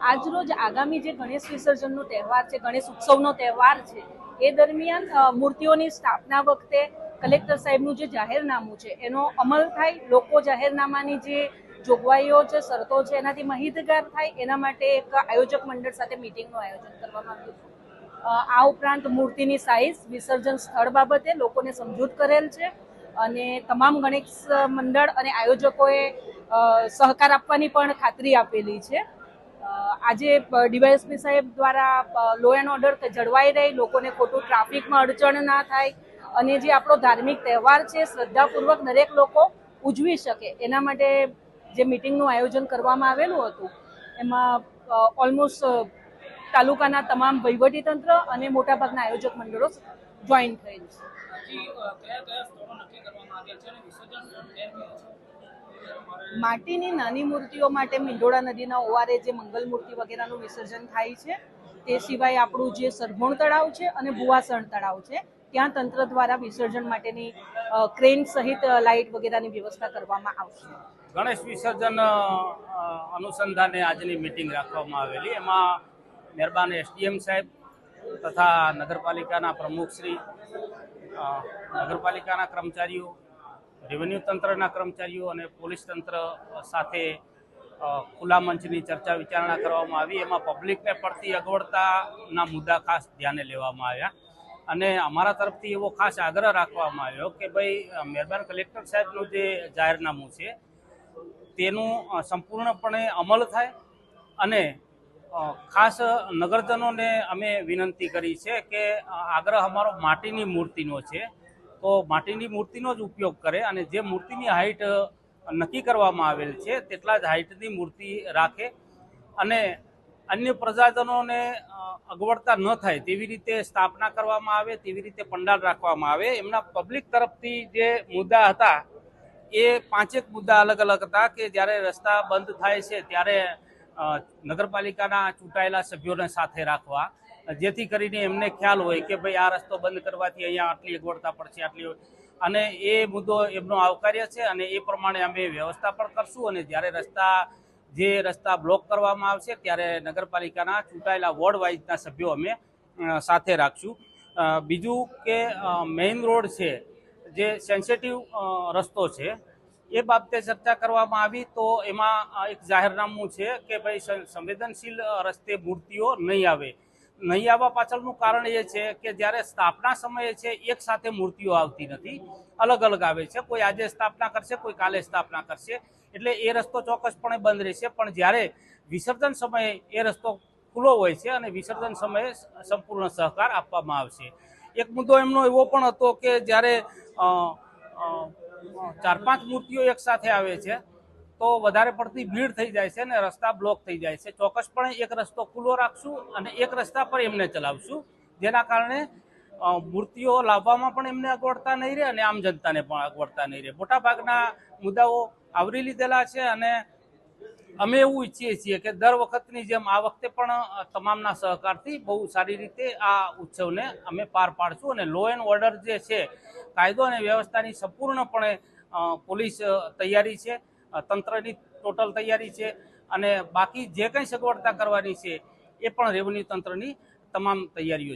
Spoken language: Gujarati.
આજરોજ આગામી જે ગણેશ વિસર્જનનો તહેવાર છે, ગણેશ ઉત્સવનો તહેવાર છે, એ દરમિયાન મૂર્તિઓની સ્થાપના વખતે કલેક્ટર સાહેબનું જે જાહેરનામું છે, એનો અમલ થાય, લોકો જાહેરનામાની જે જોગવાઈઓ છે, શરતો છે, એનાથી માહિતગાર થાય, એના માટે એક આયોજક મંડળ સાથે મિટિંગનું આયોજન કરવામાં આવ્યું છે. આ ઉપરાંત મૂર્તિની સાઇઝ, વિસર્જન સ્થળ બાબતે લોકોને સમજૂત કરેલ છે અને તમામ ગણેશ મંડળ અને આયોજકોએ સહકાર આપવાની પણ ખાતરી આપેલી છે. આજે ડીવાયએસપી સાહેબ દ્વારા લો એન્ડ ઓર્ડર જળવાઈ રહી, લોકોને ખોટું ટ્રાફિકમાં અડચણ ના થાય, અને જે આપણો ધાર્મિક તહેવાર છે, શ્રદ્ધાપૂર્વક દરેક લોકો ઉજવી શકે. એના માટે જે મિટિંગનું આયોજન કરવામાં આવેલું હતું, એમાં ઓલમોસ્ટ તાલુકાના તમામ વહીવટીતંત્ર અને મોટાભાગના આયોજક મંડળો જોઈન થયેલ છે? માટીની નાની મૂર્તિઓ માટે મિંઢોળા નદીના ઓવારે જે મંગલ મૂર્તિ વગેરેનું વિસર્જન થાય છે, તે સિવાય આપણું જે સરભોણ તળાવ છે અને ભુવાસણ તળાવ છે, ત્યાં તંત્ર દ્વારા વિસર્જન માટેની ક્રેન સહિત લાઇટ વગેરેની વ્યવસ્થા કરવામાં આવશે. ગણેશ વિસર્જન અનુસંધાને આજની મિટિંગ રાખવામાં આવેલી. એમાં મહેરબાન એસડીએમ સાહેબ તથા નગરપાલિકાના પ્રમુખશ્રી નગરપાલિકાના કર્મચારીઓ રેવન્યુ તંત્રના કર્મચારીઓ અને પોલીસ તંત્ર સાથે ખુલ્લા મંચની ચર્ચા વિચારણા કરવામાં આવી. એમાં પબ્લિકને પડતી અગવડતાના મુદ્દા ખાસ ધ્યાને લેવામાં આવ્યા. અને અમારા તરફથી એવો ખાસ આગ્રહ રાખવામાં આવ્યો કે ભાઈ મહેરબાન કલેક્ટર સાહેબનું જે જાહેરનામું છે, તેનું સંપૂર્ણપણે અમલ થાય અને ખાસ નગરજનોને અમે વિનંતી કરી છે કે આગ્રહ અમારો માટીની મૂર્તિનો છે. તો માટીની મૂર્તિનો જ ઉપયોગ કરે અને જે મૂર્તિની હાઈટ નક્કી કરવામાં આવેલ છે તેટલા જ હાઈટની મૂર્તિ રાખે અને અન્ય પ્રજાજનોને અગવડતા ન થાય તેવી રીતે સ્થાપના કરવામાં આવે, તેવી રીતે પંડાલ રાખવામાં આવે. એમના પબ્લિક તરફથી જે મુદ્દા હતા એ પાંચેક મુદ્દા અલગ અલગ હતા કે જ્યારે રસ્તા બંધ થાય છે ત્યારે નગરપાલિકાના ચૂંટાયેલા સભ્યોને સાથે રાખવા જેથી કરીને એમને ખ્યાલ હોય કે ભાઈ આ રસ્તો બંધ કરવાથી અહીંયા આટલી અગવડતા પડશે, આટલી અને એ મુદ્દો એમનો આવકાર્ય છે અને એ પ્રમાણે અમે વ્યવસ્થા પણ કરશું અને જ્યારે રસ્તા, જે રસ્તા બ્લોક કરવામાં આવશે ત્યારે નગરપાલિકાના ચૂંટાયેલા વોર્ડ વાઇઝના સભ્યો અમે સાથે રાખશું. બીજું કે મેઇન રોડ છે, જે સેન્સિટિવ રસ્તો છે, એ બાબતે ચર્ચા કરવામાં આવી તો એમાં એક જાહેરનામું છે કે ભાઈ સંવેદનશીલ રસ્તે મૂર્તિઓ નહીં આવે. નહીં આવવા પાછળનું કારણ એ છે કે જ્યારે સ્થાપના સમયે છે, એક સાથે મૂર્તિઓ આવતી નથી. અલગ અલગ આવે છે. કોઈ આજે સ્થાપના કરશે, કોઈ કાલે સ્થાપના કરશે. એટલે એ રસ્તો ચોક્કસપણે બંધ રહેશે. પણ જ્યારે વિસર્જન સમયે એ રસ્તો ખુલ્લો હોય છે અને વિસર્જન સમયે સંપૂર્ણ સહકાર આપવામાં આવશે. એક મુદ્દો એમનો એવો પણ હતો કે જ્યારે ચાર પાંચ મૂર્તિઓ એક સાથે આવે છે તો વધારે પડતી ભીડ થઈ જાય છે અને રસ્તા બ્લોક થઈ જાય છે. ચોક્કસપણે એક રસ્તો ખુલ્લો રાખશું અને એક રસ્તા પર એમને ચલાવશું. જેના કારણે મૂર્તિઓ લાવવામાં પણ એમને અગવડતા નહીં રહે અને આમ જનતાને પણ અગવડતા નહીં રહે. મોટાભાગના મુદ્દાઓ આવરી લીધેલા છે અને અમે એવું ઈચ્છીએ છીએ કે દર વખતની જેમ આ વખતે પણ તમામના સહકારથી બહુ સારી રીતે આ ઉત્સવને અમે પાર પાડશું અને લો એન્ડ ઓર્ડર જે છે, કાયદો અને વ્યવસ્થાની સંપૂર્ણપણે પોલીસ તૈયારી છે. તંત્રની ટોટલ તૈયારી છે અને બાકી જે કંઈ સગવડતા કરવાની છે એ પણ રેવન્યુ તંત્રની તમામ તૈયારીઓ છે.